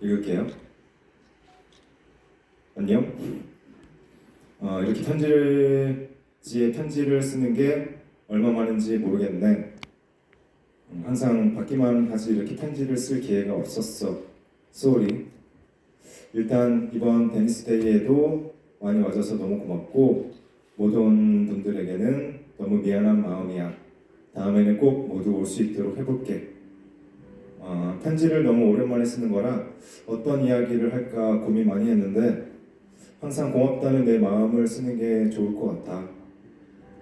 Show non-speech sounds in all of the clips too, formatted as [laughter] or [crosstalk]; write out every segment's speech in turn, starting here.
읽을게요. 안녕. 어, 이렇게 편지지에 편지를 쓰는 게 얼마 만인지 모르겠네. 음, 항상 받기만 하지 이렇게 편지를 쓸 기회가 없었어. 쏘리. 일단 이번 데니스데이에도 많이 와줘서 너무 고맙고 모든 분들에게는 너무 미안한 마음이야. 다음에는 꼭 모두 올 수 있도록 해볼게. 어, 편지를 너무 오랜만에 쓰는 거라 어떤 이야기를 할까 고민 많이 했는데 항상 고맙다는 내 마음을 쓰는 게 좋을 것 같아.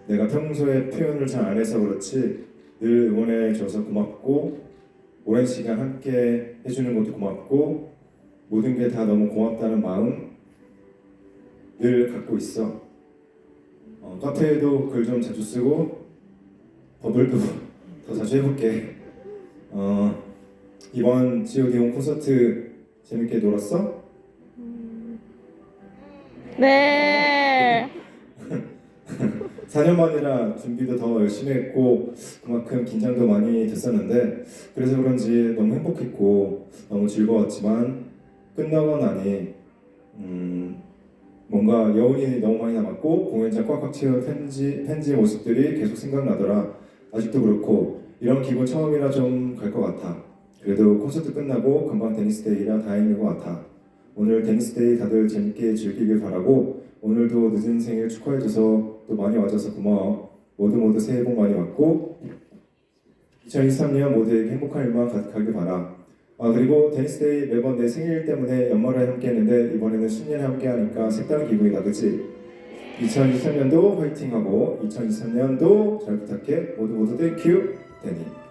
내가 평소에 표현을 잘 안 해서 그렇지 늘 응원해 줘서 고맙고 오랜 시간 함께 해주는 것도 고맙고 모든 게 다 너무 고맙다는 마음 늘 갖고 있어. 어, 카페에도 글 좀 자주 쓰고 버블도 [laughs] 더 자주 해볼게. 어, 이번 G.O.D 온 콘서트 재밌게 놀았어? 네. [laughs] 4년 만이라 준비도 더 열심히 했고 그만큼 긴장도 많이 됐었는데 그래서 그런지 너무 행복했고 너무 즐거웠지만 끝나고 나니 음, 뭔가 여운이 너무 많이 남았고 공연장 꽉꽉 채운 팬지 팬지 모습들이 계속 생각나더라 아직도 그렇고 이런 기분 처음이라 좀 갈 것 같아 그래도 콘서트 끝나고 금방 데니스데이라 다행인 것 같아 오늘 데니스데이 다들 재밌게 즐기길 바라고 오늘도 늦은 생일 축하해줘서 또 많이 와줘서 고마워. 모두 모두 새해 복 많이 받고 2023년 모두에게 행복한 일만 가득하길 바라. 아 그리고 데니스데이 매번 내 생일 때문에 연말에 함께 했는데 이번에는 신년에 함께 하니까 색다른 기분이다, 그치? 2023년도 화이팅하고 2023년도 잘 부탁해. 모두 모두 땡큐 데니.